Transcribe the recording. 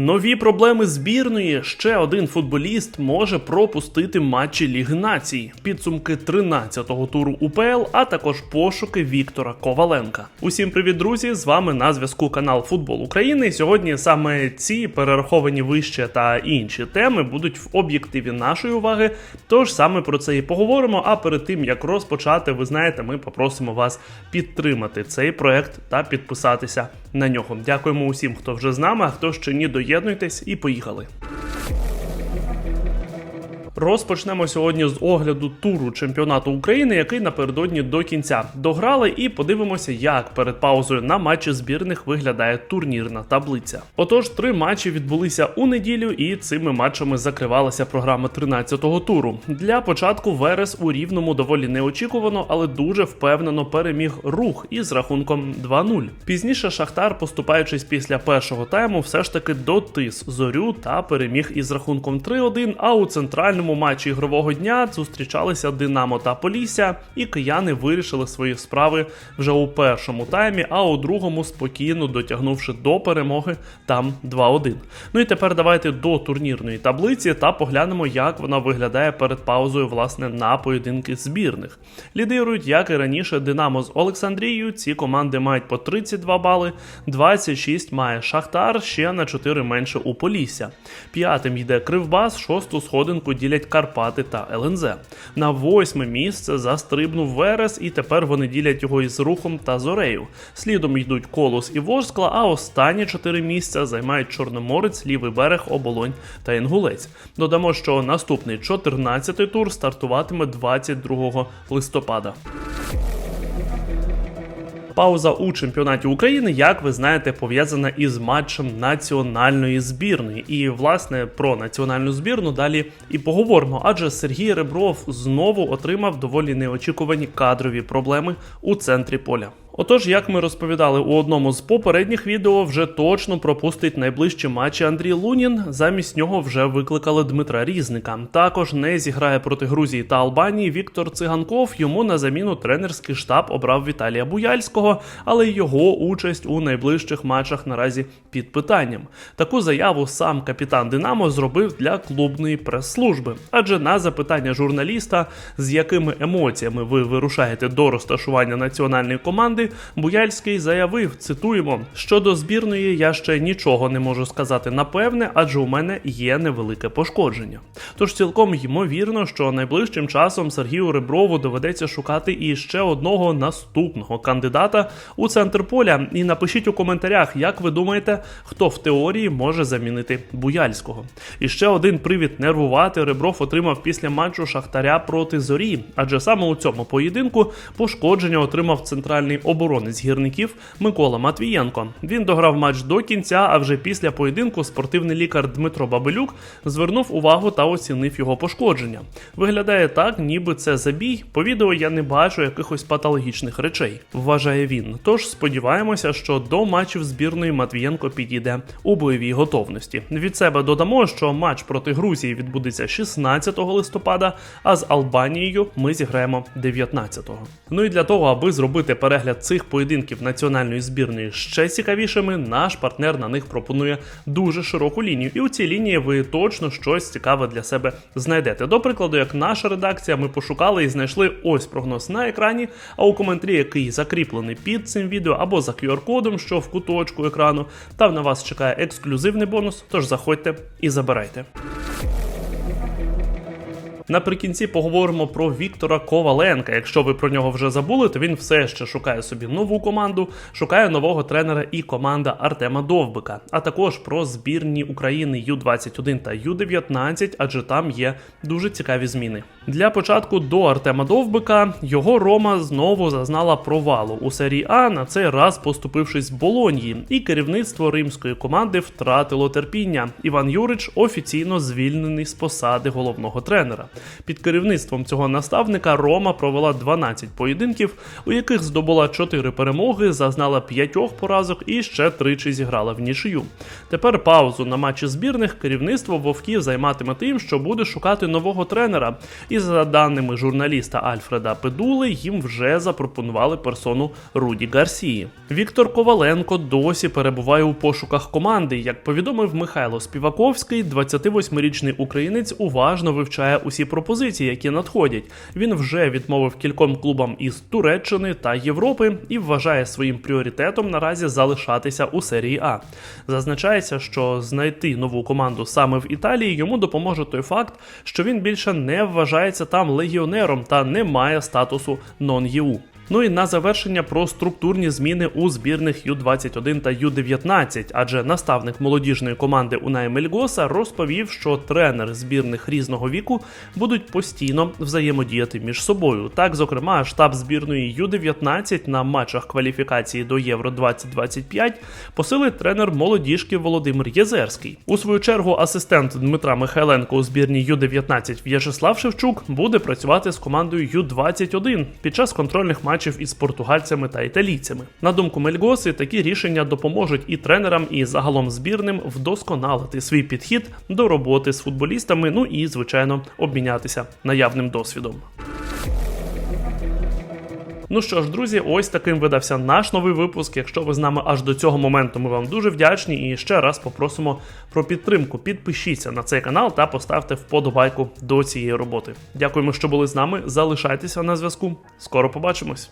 Нові проблеми збірної. Ще один футболіст може пропустити матчі Ліги Націй, підсумки 13-го туру УПЛ, а також пошуки Віктора Коваленка. Усім привіт, друзі! З вами на зв'язку канал Футбол України. Сьогодні саме ці перераховані вище та інші теми будуть в об'єктиві нашої уваги. Тож саме про це і поговоримо. А перед тим як розпочати, ви знаєте, ми попросимо вас підтримати цей проект та підписатися на нього. Дякуємо усім, хто вже з нами, а хто ще ні, доєднуйтесь і поїхали. Розпочнемо сьогодні з огляду туру чемпіонату України, який напередодні до кінця дограли, і подивимося, як перед паузою на матчі збірних виглядає турнірна таблиця. Отож, три матчі відбулися у неділю, і цими матчами закривалася програма 13-го туру. Для початку Верес у рівному доволі неочікувано, але дуже впевнено переміг рух із рахунком 2-0. Пізніше Шахтар, поступаючись після першого тайму, все ж таки дотис зорю та переміг із рахунком 3-1, А у центральному матчі ігрового дня зустрічалися Динамо та Полісся, і кияни вирішили свої справи вже у першому таймі, а у другому спокійно дотягнувши до перемоги там 2-1. Ну і тепер давайте до турнірної таблиці та поглянемо, як вона виглядає перед паузою власне на поєдинки збірних. Лідирують, як і раніше, Динамо з Олександрією. Ці команди мають по 32 бали, 26 має Шахтар, ще на 4 менше у Полісся. П'ятим йде Кривбас, шосту сходинку ділять Карпати та ЛНЗ. На восьме місце застрибнув Верес, і тепер вони ділять його із рухом та зорею. Слідом йдуть Колос і Ворскла, а останні чотири місця займають Чорноморець, Лівий берег, Оболонь та Інгулець. Додамо, що наступний 14-й тур стартуватиме 22 листопада. Пауза у чемпіонаті України, як ви знаєте, пов'язана із матчем національної збірної. І власне про національну збірну далі і поговоримо. Адже Сергій Ребров знову отримав доволі неочікувані кадрові проблеми у центрі поля. Отож, як ми розповідали у одному з попередніх відео, вже точно пропустить найближчі матчі Андрій Лунін. Замість нього вже викликали Дмитра Різника. Також не зіграє проти Грузії та Албанії Віктор Циганков. Йому на заміну тренерський штаб обрав Віталія Буяльського, але його участь у найближчих матчах наразі під питанням. Таку заяву сам капітан Динамо зробив для клубної прес-служби. Адже на запитання журналіста, з якими емоціями ви вирушаєте до розташування національної команди. Буяльський заявив: цитуємо: щодо збірної, я ще нічого не можу сказати напевне, адже у мене є невелике пошкодження. Тож цілком ймовірно, що найближчим часом Сергію Реброву доведеться шукати і ще одного наступного кандидата у центр поля. І напишіть у коментарях, як ви думаєте, хто в теорії може замінити Буяльського. І ще один привід нервувати Ребров отримав після матчу Шахтаря проти зорі, адже саме у цьому поєдинку пошкодження отримав центральний оборонець гірників Микола Матвієнко. Він дограв матч до кінця, а вже після поєдинку спортивний лікар Дмитро Бабелюк звернув увагу та оцінив його пошкодження. Виглядає так, ніби це забій. По відео я не бачу якихось патологічних речей, вважає він. Тож сподіваємося, що до матчів збірної Матвієнко підійде у бойовій готовності. Від себе додамо, що матч проти Грузії відбудеться 16 листопада, а з Албанією ми зіграємо 19-го. Ну і для того, аби зробити перегляд цих поєдинків національної збірної ще цікавішими, наш партнер на них пропонує дуже широку лінію. І у цій лінії ви точно щось цікаве для себе знайдете. До прикладу, як наша редакція, ми пошукали і знайшли ось прогноз на екрані. А у коментарі, який закріплений під цим відео або за QR-кодом, що в куточку екрану, там на вас чекає ексклюзивний бонус. Тож заходьте і забирайте. Наприкінці поговоримо про Віктора Коваленка. Якщо ви про нього вже забули, то він все ще шукає собі нову команду, шукає нового тренера і команда Артема Довбика, а також про збірні України Ю-21 та Ю-19, адже там є дуже цікаві зміни. Для початку до Артема Довбика його Рома знову зазнала провалу у серії А, на цей раз поступившись Болоньї, і керівництво римської команди втратило терпіння. Іван Юрич офіційно звільнений з посади головного тренера. Під керівництвом цього наставника Рома провела 12 поєдинків, у яких здобула 4 перемоги, зазнала 5 поразок і ще тричі зіграла в нічию. Тепер паузу на матчі збірних керівництво вовків займатиме тим, що буде шукати нового тренера. І за даними журналіста Альфреда Педули, їм вже запропонували персону Руді Гарсії. Віктор Коваленко досі перебуває у пошуках команди. Як повідомив Михайло Співаковський, 28-річний українець уважно вивчає усі пропозиції, які надходять. Він вже відмовив кільком клубам із Туреччини та Європи і вважає своїм пріоритетом наразі залишатися у серії А. Зазначається, що знайти нову команду саме в Італії йому допоможе той факт, що він більше не вважається там легіонером та не має статусу нон-ЄУ. Ну і на завершення про структурні зміни у збірних Ю-21 та Ю-19, адже наставник молодіжної команди Унай Мельгоса розповів, що тренер збірних різного віку будуть постійно взаємодіяти між собою. Так, зокрема, штаб збірної Ю-19 на матчах кваліфікації до Євро 2025 посилить тренер молодіжки Володимир Єзерський. У свою чергу асистент Дмитра Михайленко у збірній Ю-19 В'ячеслав Шевчук буде працювати з командою Ю-21 під час контрольних матчів із португальцями та італійцями. На думку Мельгоси, такі рішення допоможуть і тренерам, і загалом збірним вдосконалити свій підхід до роботи з футболістами, ну і звичайно обмінятися наявним досвідом. Ну що ж, друзі, ось таким видався наш новий випуск. Якщо ви з нами аж до цього моменту, ми вам дуже вдячні і ще раз попросимо про підтримку. Підпишіться на цей канал та поставте вподобайку до цієї роботи. Дякуємо, що були з нами. Залишайтеся на зв'язку. Скоро побачимось.